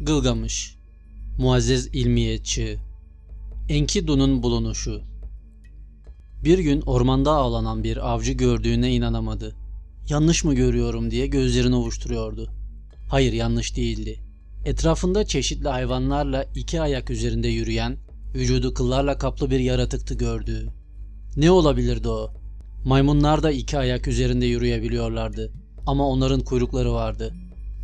Gılgamış Muazzez İlmiyetçi Enkidu'nun bulunuşu Bir gün ormanda avlanan bir avcı gördüğüne inanamadı. Yanlış mı görüyorum diye gözlerini ovuşturuyordu. Hayır yanlış değildi. Etrafında çeşitli hayvanlarla iki ayak üzerinde yürüyen, vücudu kıllarla kaplı bir yaratıktı gördüğü. Ne olabilirdi o? Maymunlar da iki ayak üzerinde yürüyebiliyorlardı. Ama onların kuyrukları vardı.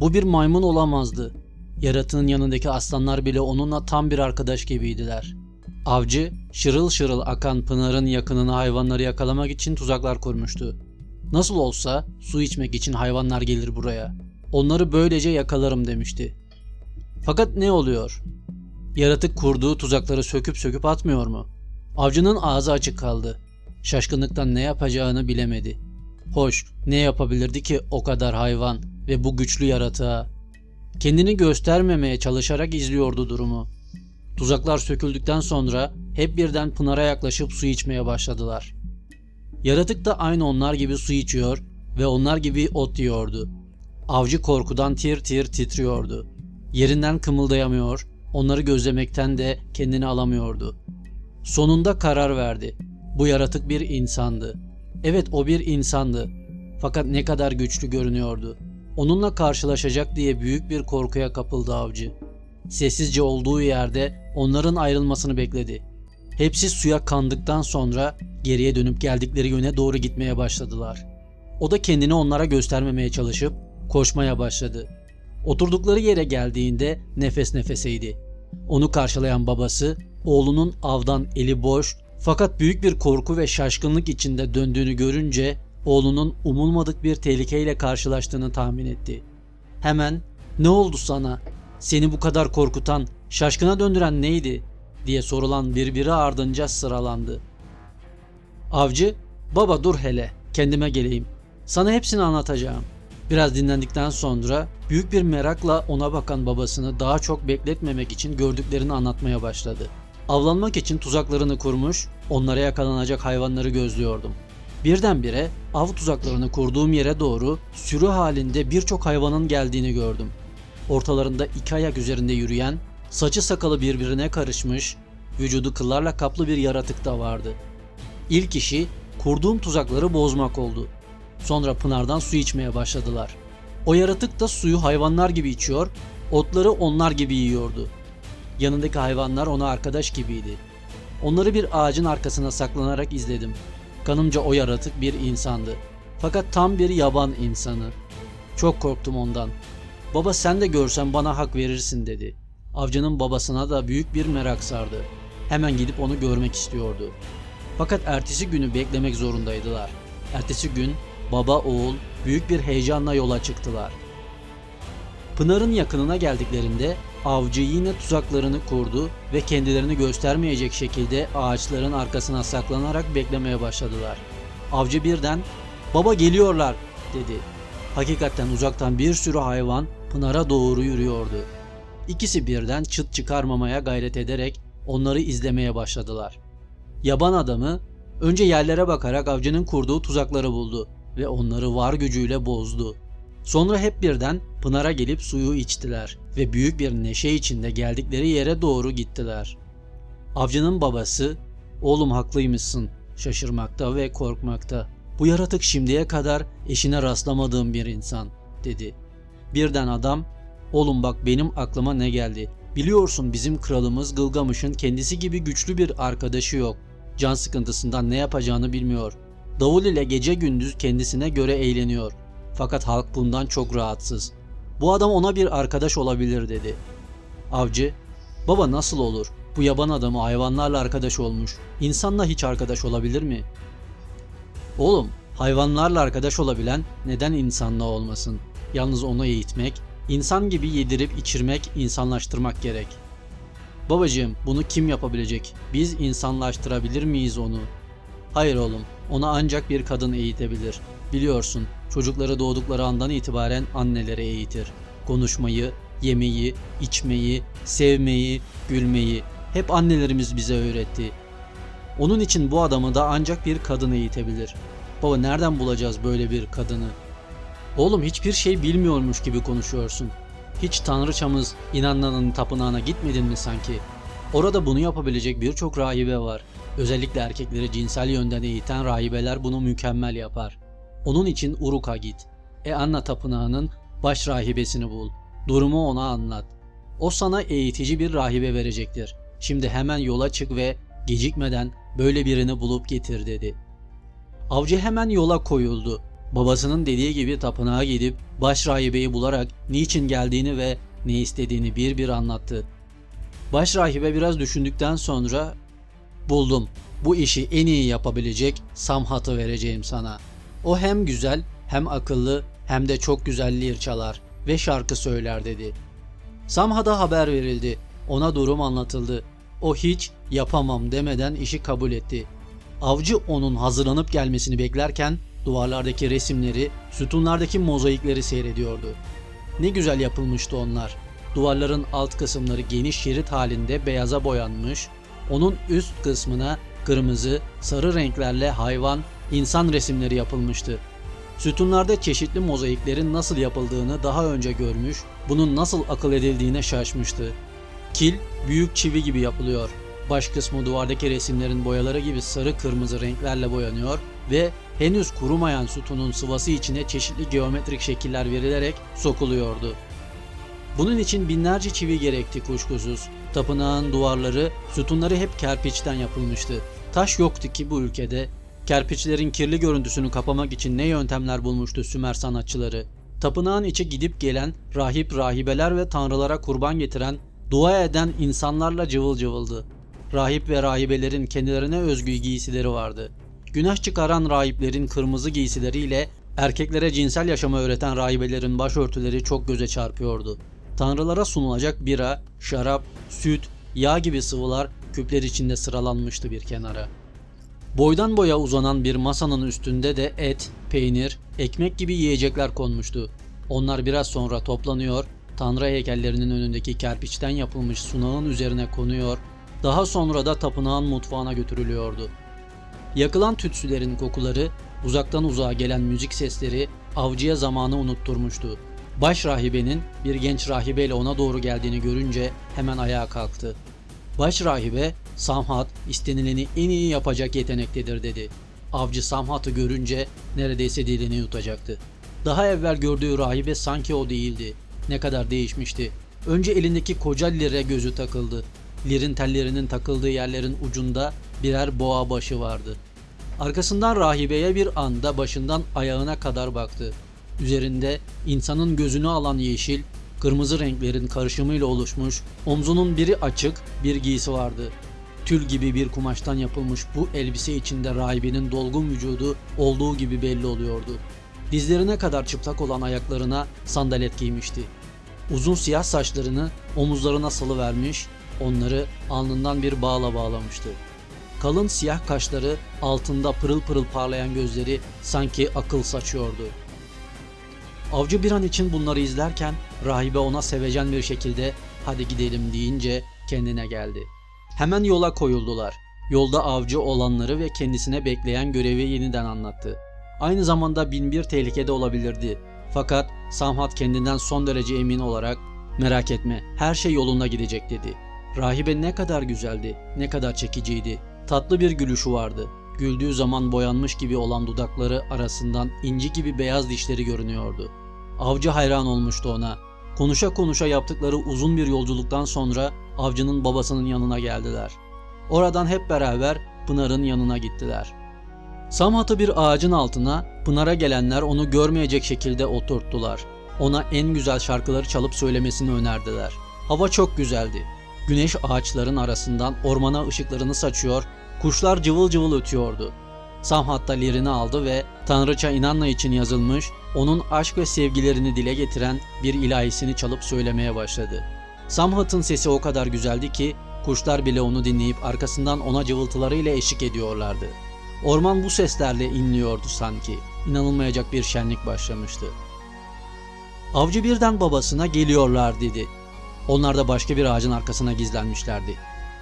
Bu bir maymun olamazdı. Yaratığın yanındaki aslanlar bile onunla tam bir arkadaş gibiydiler. Avcı, şırıl şırıl akan pınarın yakınına hayvanları yakalamak için tuzaklar kurmuştu. Nasıl olsa su içmek için hayvanlar gelir buraya. Onları böylece yakalarım demişti. Fakat ne oluyor? Yaratık kurduğu tuzakları söküp söküp atmıyor mu? Avcının ağzı açık kaldı. Şaşkınlıktan ne yapacağını bilemedi. Hoş, ne yapabilirdi ki o kadar hayvan ve bu güçlü yaratığa? Kendini göstermemeye çalışarak izliyordu durumu. Tuzaklar söküldükten sonra hep birden Pınar'a yaklaşıp su içmeye başladılar. Yaratık da aynı onlar gibi su içiyor ve onlar gibi ot yiyordu. Avcı korkudan tir tir titriyordu. Yerinden kımıldayamıyor, onları gözlemekten de kendini alamıyordu. Sonunda karar verdi. Bu yaratık bir insandı. Evet o bir insandı. Fakat ne kadar güçlü görünüyordu. Onunla karşılaşacak diye büyük bir korkuya kapıldı avcı. Sessizce olduğu yerde onların ayrılmasını bekledi. Hepsi suya kandıktan sonra geriye dönüp geldikleri yöne doğru gitmeye başladılar. O da kendini onlara göstermemeye çalışıp koşmaya başladı. Oturdukları yere geldiğinde nefes nefeseydi. Onu karşılayan babası oğlunun avdan eli boş fakat büyük bir korku ve şaşkınlık içinde döndüğünü görünce oğlunun umulmadık bir tehlikeyle karşılaştığını tahmin etti. Hemen "Ne oldu sana? Seni bu kadar korkutan, şaşkına döndüren neydi?" diye sorulan birbiri ardınca sıralandı. Avcı, "Baba dur hele, kendime geleyim. Sana hepsini anlatacağım." Biraz dinlendikten sonra büyük bir merakla ona bakan babasını daha çok bekletmemek için gördüklerini anlatmaya başladı. Avlanmak için tuzaklarını kurmuş, onlara yakalanacak hayvanları gözlüyordum. Birdenbire av tuzaklarını kurduğum yere doğru sürü halinde birçok hayvanın geldiğini gördüm. Ortalarında iki ayak üzerinde yürüyen, saçı sakalı birbirine karışmış, vücudu kıllarla kaplı bir yaratık da vardı. İlk işi kurduğum tuzakları bozmak oldu. Sonra pınardan su içmeye başladılar. O yaratık da suyu hayvanlar gibi içiyor, otları onlar gibi yiyordu. Yanındaki hayvanlar ona arkadaş gibiydi. Onları bir ağacın arkasına saklanarak izledim. Kanımca o yaratık bir insandı. Fakat tam bir yaban insanı. Çok korktum ondan. Baba sen de görsen bana hak verirsin dedi. Avcının babasına da büyük bir merak sardı. Hemen gidip onu görmek istiyordu. Fakat ertesi günü beklemek zorundaydılar. Ertesi gün baba oğul büyük bir heyecanla yola çıktılar. Pınar'ın yakınına geldiklerinde avcı yine tuzaklarını kurdu ve kendilerini göstermeyecek şekilde ağaçların arkasına saklanarak beklemeye başladılar. Avcı birden "Baba geliyorlar." dedi. Hakikaten uzaktan bir sürü hayvan Pınar'a doğru yürüyordu. İkisi birden çıt çıkarmamaya gayret ederek onları izlemeye başladılar. Yaban adamı önce yerlere bakarak avcının kurduğu tuzakları buldu ve onları var gücüyle bozdu. Sonra hep birden Pınar'a gelip suyu içtiler ve büyük bir neşe içinde geldikleri yere doğru gittiler. Avcının babası, "Oğlum haklıymışsın." şaşırmakta ve korkmakta. "Bu yaratık şimdiye kadar eşine rastlamadığım bir insan." dedi. Birden adam, "Oğlum bak benim aklıma ne geldi? Biliyorsun bizim kralımız Gılgamış'ın kendisi gibi güçlü bir arkadaşı yok. Can sıkıntısından ne yapacağını bilmiyor. Davul ile gece gündüz kendisine göre eğleniyor. Fakat halk bundan çok rahatsız. Bu adam ona bir arkadaş olabilir dedi. Avcı, baba nasıl olur? Bu yaban adamı hayvanlarla arkadaş olmuş. İnsanla hiç arkadaş olabilir mi? Oğlum, hayvanlarla arkadaş olabilen neden insanla olmasın? Yalnız onu eğitmek, insan gibi yedirip içirmek, insanlaştırmak gerek. Babacığım, bunu kim yapabilecek? Biz insanlaştırabilir miyiz onu? Hayır oğlum, ona ancak bir kadın eğitebilir. Biliyorsun, çocukları doğdukları andan itibaren anneleri eğitir. Konuşmayı, yemeyi, içmeyi, sevmeyi, gülmeyi hep annelerimiz bize öğretti. Onun için bu adamı da ancak bir kadın eğitebilir. Baba nereden bulacağız böyle bir kadını? Oğlum hiçbir şey bilmiyormuş gibi konuşuyorsun. Hiç tanrıçamız inananın tapınağına gitmedin mi sanki? Orada bunu yapabilecek birçok rahibe var. Özellikle erkekleri cinsel yönden eğiten rahibeler bunu mükemmel yapar. Onun için Uruk'a git. E Anna tapınağının baş rahibesini bul. Durumu ona anlat. O sana eğitici bir rahibe verecektir. Şimdi hemen yola çık ve gecikmeden böyle birini bulup getir dedi. Avcı hemen yola koyuldu. Babasının dediği gibi tapınağa gidip baş rahibeyi bularak niçin geldiğini ve ne istediğini bir bir anlattı. Baş rahibe biraz düşündükten sonra buldum. Bu işi en iyi yapabilecek Samhat'ı vereceğim sana. O hem güzel hem akıllı hem de çok güzel lir çalar ve şarkı söyler dedi. Samhat'a haber verildi. Ona durum anlatıldı. O hiç yapamam demeden işi kabul etti. Avcı onun hazırlanıp gelmesini beklerken duvarlardaki resimleri, sütunlardaki mozaikleri seyrediyordu. Ne güzel yapılmıştı onlar. Duvarların alt kısımları geniş şerit halinde beyaza boyanmış, onun üst kısmına kırmızı, sarı renklerle hayvan, insan resimleri yapılmıştı. Sütunlarda çeşitli mozaiklerin nasıl yapıldığını daha önce görmüş, bunun nasıl akıl edildiğine şaşmıştı. Kil büyük çivi gibi yapılıyor. Baş kısmı duvardaki resimlerin boyaları gibi sarı kırmızı renklerle boyanıyor ve henüz kurumayan sütunun sıvası içine çeşitli geometrik şekiller verilerek sokuluyordu. Bunun için binlerce çivi gerekti kuşkusuz. Tapınağın duvarları, sütunları hep kerpiçten yapılmıştı. Taş yoktu ki bu ülkede. Kerpiçlerin kirli görüntüsünü kapamak için ne yöntemler bulmuştu Sümer sanatçıları. Tapınağın içi gidip gelen rahip rahibeler ve tanrılara kurban getiren, dua eden insanlarla cıvıl cıvıldı. Rahip ve rahibelerin kendilerine özgü giysileri vardı. Günah çıkaran rahiplerin kırmızı giysileriyle erkeklere cinsel yaşamı öğreten rahibelerin başörtüleri çok göze çarpıyordu. Tanrılara sunulacak bira, şarap, süt, yağ gibi sıvılar küpler içinde sıralanmıştı bir kenara. Boydan boya uzanan bir masanın üstünde de et, peynir, ekmek gibi yiyecekler konmuştu. Onlar biraz sonra toplanıyor, tanrı heykellerinin önündeki kerpiçten yapılmış sunağın üzerine konuyor, daha sonra da tapınağın mutfağına götürülüyordu. Yakılan tütsülerin kokuları, uzaktan uzağa gelen müzik sesleri avcıya zamanı unutturmuştu. Baş rahibenin bir genç rahibeyle ona doğru geldiğini görünce hemen ayağa kalktı. Baş rahibe, Samhat istenileni en iyi yapacak yetenektedir dedi. Avcı Samhat'ı görünce neredeyse dilini yutacaktı. Daha evvel gördüğü rahibe sanki o değildi. Ne kadar değişmişti. Önce elindeki koca lire gözü takıldı. Lirin tellerinin takıldığı yerlerin ucunda birer boğa başı vardı. Arkasından rahibeye bir anda başından ayağına kadar baktı. Üzerinde insanın gözünü alan yeşil, kırmızı renklerin karışımıyla oluşmuş, omzunun biri açık bir giysi vardı. Tül gibi bir kumaştan yapılmış bu elbise içinde rahibenin dolgun vücudu olduğu gibi belli oluyordu. Dizlerine kadar çıplak olan ayaklarına sandalet giymişti. Uzun siyah saçlarını omuzlarına salıvermiş, onları alnından bir bağla bağlamıştı. Kalın siyah kaşları, altında pırıl pırıl parlayan gözleri sanki akıl saçıyordu. Avcı bir an için bunları izlerken rahibe ona sevecen bir şekilde hadi gidelim deyince kendine geldi. Hemen yola koyuldular. Yolda avcı olanları ve kendisine bekleyen görevi yeniden anlattı. Aynı zamanda bin bir tehlikede olabilirdi. Fakat Samhat kendinden son derece emin olarak merak etme her şey yolunda gidecek dedi. Rahibe ne kadar güzeldi, ne kadar çekiciydi. Tatlı bir gülüşü vardı. Güldüğü zaman boyanmış gibi olan dudakları arasından inci gibi beyaz dişleri görünüyordu. Avcı hayran olmuştu ona. Konuşa konuşa yaptıkları uzun bir yolculuktan sonra avcının babasının yanına geldiler. Oradan hep beraber Pınar'ın yanına gittiler. Samhat'ı bir ağacın altına, Pınar'a gelenler onu görmeyecek şekilde oturttular. Ona en güzel şarkıları çalıp söylemesini önerdiler. Hava çok güzeldi. Güneş ağaçların arasından ormana ışıklarını saçıyor, kuşlar cıvıl cıvıl ötüyordu. Samhat da lirini aldı ve Tanrıça İnanna için yazılmış, onun aşk ve sevgilerini dile getiren bir ilahisini çalıp söylemeye başladı. Samhat'ın sesi o kadar güzeldi ki kuşlar bile onu dinleyip arkasından ona cıvıltılarıyla eşlik ediyorlardı. Orman bu seslerle inliyordu sanki. İnanılmayacak bir şenlik başlamıştı. Avcı birden babasına geliyorlar dedi. Onlar da başka bir ağacın arkasına gizlenmişlerdi.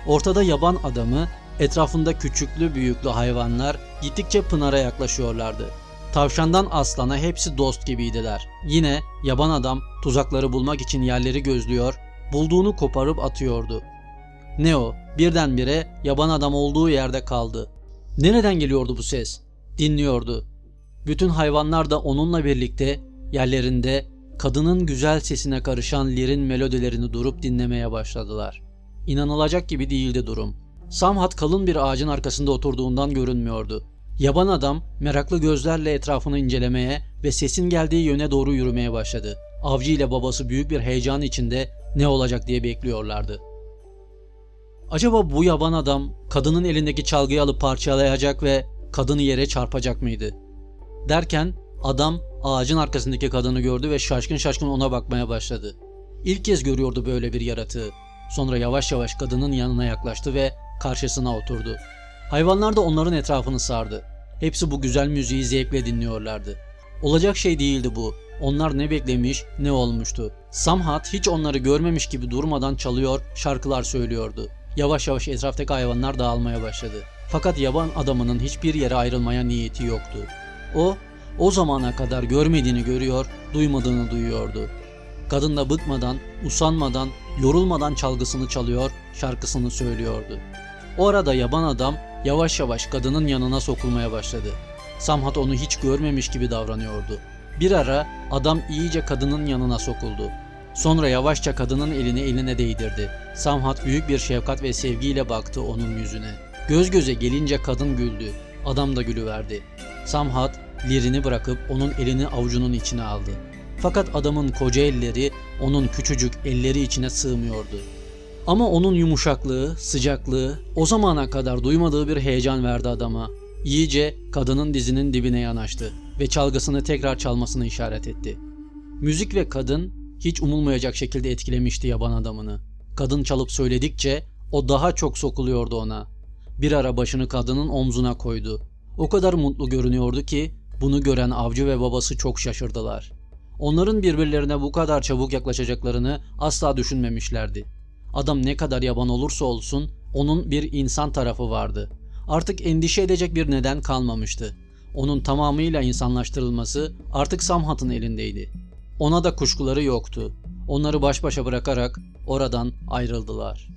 Ortada yaban adamı, etrafında küçüklü büyüklü hayvanlar gittikçe Pınar'a yaklaşıyorlardı. Tavşandan aslana hepsi dost gibiydiler. Yine yaban adam tuzakları bulmak için yerleri gözlüyor, bulduğunu koparıp atıyordu. Neo birdenbire yaban adam olduğu yerde kaldı. Nereden geliyordu bu ses? Dinliyordu. Bütün hayvanlar da onunla birlikte yerlerinde kadının güzel sesine karışan lirin melodilerini durup dinlemeye başladılar. İnanılacak gibi değildi durum. Samhat kalın bir ağacın arkasında oturduğundan görünmüyordu. Yaban adam meraklı gözlerle etrafını incelemeye ve sesin geldiği yöne doğru yürümeye başladı. Avcı ile babası büyük bir heyecan içinde ne olacak diye bekliyorlardı. Acaba bu yaban adam kadının elindeki çalgıyı alıp parçalayacak ve kadını yere çarpacak mıydı? Derken adam ağacın arkasındaki kadını gördü ve şaşkın şaşkın ona bakmaya başladı. İlk kez görüyordu böyle bir yaratığı. Sonra yavaş yavaş kadının yanına yaklaştı ve karşısına oturdu. Hayvanlar da onların etrafını sardı. Hepsi bu güzel müziği zevkle dinliyorlardı. Olacak şey değildi bu. Onlar ne beklemiş, ne olmuştu. Samhat hiç onları görmemiş gibi durmadan çalıyor, şarkılar söylüyordu. Yavaş yavaş etraftaki hayvanlar dağılmaya başladı. Fakat yaban adamının hiçbir yere ayrılmaya niyeti yoktu. O, o zamana kadar görmediğini görüyor, duymadığını duyuyordu. Kadın da bıkmadan, usanmadan, yorulmadan çalgısını çalıyor, şarkısını söylüyordu. O arada yaban adam yavaş yavaş kadının yanına sokulmaya başladı. Samhat onu hiç görmemiş gibi davranıyordu. Bir ara adam iyice kadının yanına sokuldu. Sonra yavaşça kadının elini eline değdirdi. Samhat büyük bir şefkat ve sevgiyle baktı onun yüzüne. Göz göze gelince kadın güldü. Adam da gülüverdi. Samhat lirini bırakıp onun elini avucunun içine aldı. Fakat adamın koca elleri onun küçücük elleri içine sığmıyordu. Ama onun yumuşaklığı, sıcaklığı o zamana kadar duymadığı bir heyecan verdi adama. İyice kadının dizinin dibine yanaştı ve çalgısını tekrar çalmasını işaret etti. Müzik ve kadın hiç umulmayacak şekilde etkilemişti yaban adamını. Kadın çalıp söyledikçe o daha çok sokuluyordu ona. Bir ara başını kadının omzuna koydu. O kadar mutlu görünüyordu ki bunu gören avcı ve babası çok şaşırdılar. Onların birbirlerine bu kadar çabuk yaklaşacaklarını asla düşünmemişlerdi. Adam ne kadar yaban olursa olsun onun bir insan tarafı vardı. Artık endişe edecek bir neden kalmamıştı. Onun tamamıyla insanlaştırılması artık Samhat'ın elindeydi. Ona da kuşkuları yoktu. Onları baş başa bırakarak oradan ayrıldılar.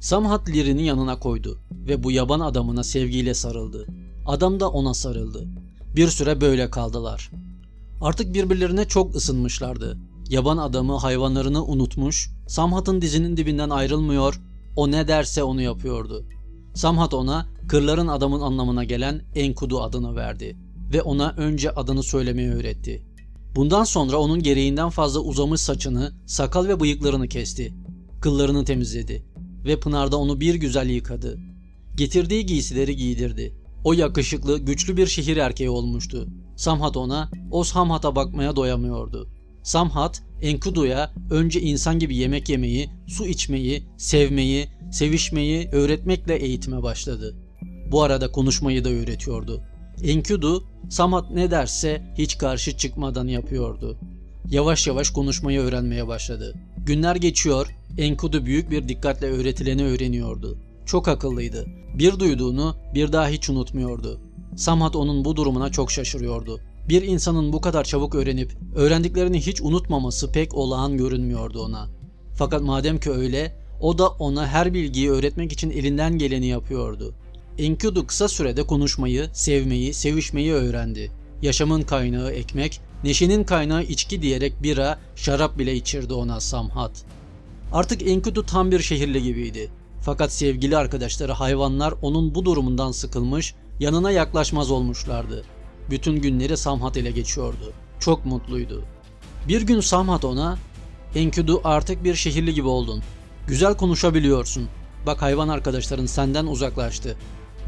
Samhat lirini yanına koydu ve bu yaban adamına sevgiyle sarıldı. Adam da ona sarıldı. Bir süre böyle kaldılar. Artık birbirlerine çok ısınmışlardı. Yaban adamı hayvanlarını unutmuş, Samhat'ın dizinin dibinden ayrılmıyor, o ne derse onu yapıyordu. Samhat ona kırların adamın anlamına gelen Enkudu adını verdi ve ona önce adını söylemeyi öğretti. Bundan sonra onun gereğinden fazla uzamış saçını, sakal ve bıyıklarını kesti. Kıllarını temizledi ve Pınar'da onu bir güzel yıkadı. Getirdiği giysileri giydirdi. O yakışıklı, güçlü bir şehir erkeği olmuştu. Samhat ona, o Samhat'a bakmaya doyamıyordu. Samhat, Enkudu'ya önce insan gibi yemek yemeyi, su içmeyi, sevmeyi, sevişmeyi öğretmekle eğitime başladı. Bu arada konuşmayı da öğretiyordu. Enkudu, Samhat ne derse hiç karşı çıkmadan yapıyordu. Yavaş yavaş konuşmayı öğrenmeye başladı. Günler geçiyor, Enkudu büyük bir dikkatle öğretileni öğreniyordu. Çok akıllıydı. Bir duyduğunu bir daha hiç unutmuyordu. Samhat onun bu durumuna çok şaşırıyordu. Bir insanın bu kadar çabuk öğrenip öğrendiklerini hiç unutmaması pek olağan görünmüyordu ona. Fakat madem ki öyle, o da ona her bilgiyi öğretmek için elinden geleni yapıyordu. Enkidu kısa sürede konuşmayı, sevmeyi, sevişmeyi öğrendi. Yaşamın kaynağı ekmek, neşenin kaynağı içki diyerek bira, şarap bile içirdi ona Samhat. Artık Enkidu tam bir şehirli gibiydi. Fakat sevgili arkadaşları hayvanlar onun bu durumundan sıkılmış, yanına yaklaşmaz olmuşlardı. Bütün günleri Samhat ile geçiyordu. Çok mutluydu. Bir gün Samhat ona, Enkidu artık bir şehirli gibi oldun. Güzel konuşabiliyorsun. Bak hayvan arkadaşların senden uzaklaştı.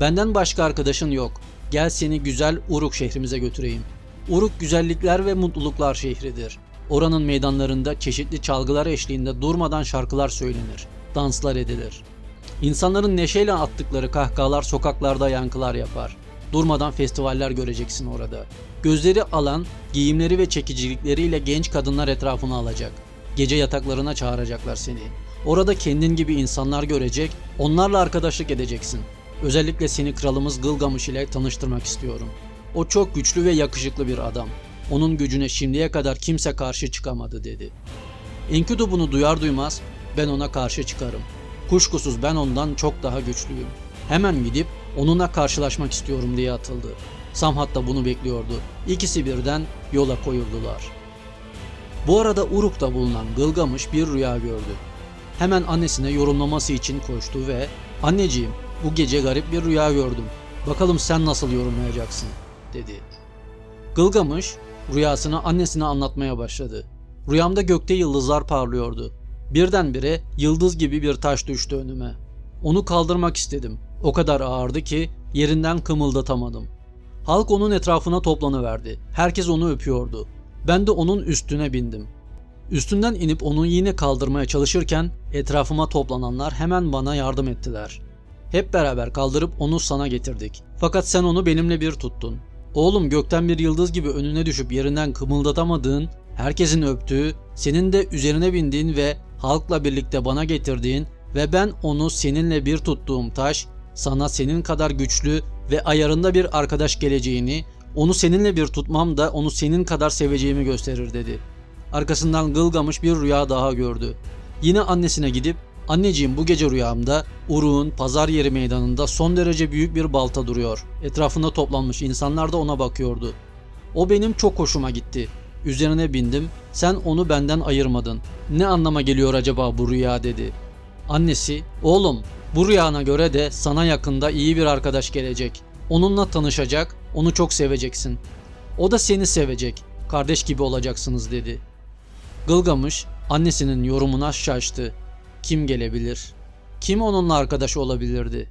Benden başka arkadaşın yok. Gel seni güzel Uruk şehrimize götüreyim. Uruk güzellikler ve mutluluklar şehridir. Oranın meydanlarında çeşitli çalgılar eşliğinde durmadan şarkılar söylenir, danslar edilir. İnsanların neşeyle attıkları kahkahalar sokaklarda yankılar yapar. Durmadan festivaller göreceksin orada. Gözleri alan, giyimleri ve çekicilikleriyle genç kadınlar etrafına alacak. Gece yataklarına çağıracaklar seni. Orada kendin gibi insanlar görecek, onlarla arkadaşlık edeceksin. Özellikle seni kralımız Gılgamış ile tanıştırmak istiyorum. O çok güçlü ve yakışıklı bir adam. Onun gücüne şimdiye kadar kimse karşı çıkamadı dedi. Enkidu bunu duyar duymaz ben ona karşı çıkarım. Kuşkusuz ben ondan çok daha güçlüyüm. Hemen gidip onunla karşılaşmak istiyorum diye atıldı. Samhat da bunu bekliyordu. İkisi birden yola koyuldular. Bu arada Uruk'ta bulunan Gılgamış bir rüya gördü. Hemen annesine yorumlaması için koştu ve ''Anneciğim bu gece garip bir rüya gördüm. Bakalım sen nasıl yorumlayacaksın?'' dedi. Gılgamış rüyasını annesine anlatmaya başladı. Rüyamda gökte yıldızlar parlıyordu. Birdenbire yıldız gibi bir taş düştü önüme. Onu kaldırmak istedim. O kadar ağırdı ki yerinden kımıldatamadım. Halk onun etrafına toplanıverdi. Herkes onu öpüyordu. Ben de onun üstüne bindim. Üstünden inip onu yine kaldırmaya çalışırken etrafıma toplananlar hemen bana yardım ettiler. Hep beraber kaldırıp onu sana getirdik. Fakat sen onu benimle bir tuttun. Oğlum gökten bir yıldız gibi önüne düşüp yerinden kımıldatamadığın, herkesin öptüğü, senin de üzerine bindiğin ve halkla birlikte bana getirdiğin ve ben onu seninle bir tuttuğum taş, sana senin kadar güçlü ve ayarında bir arkadaş geleceğini, onu seninle bir tutmam da onu senin kadar seveceğimi gösterir dedi. Arkasından Gılgamış bir rüya daha gördü. Yine annesine gidip Anneciğim bu gece rüyamda Uruk'un pazar yeri meydanında son derece büyük bir balta duruyor. Etrafında toplanmış insanlar da ona bakıyordu. O benim çok hoşuma gitti. Üzerine bindim. Sen onu benden ayırmadın. Ne anlama geliyor acaba bu rüya dedi. Annesi, oğlum bu rüyana göre de sana yakında iyi bir arkadaş gelecek. Onunla tanışacak, onu çok seveceksin. O da seni sevecek. Kardeş gibi olacaksınız dedi. Gılgamış annesinin yorumuna şaştı. Kim gelebilir? Kim onunla arkadaş olabilirdi?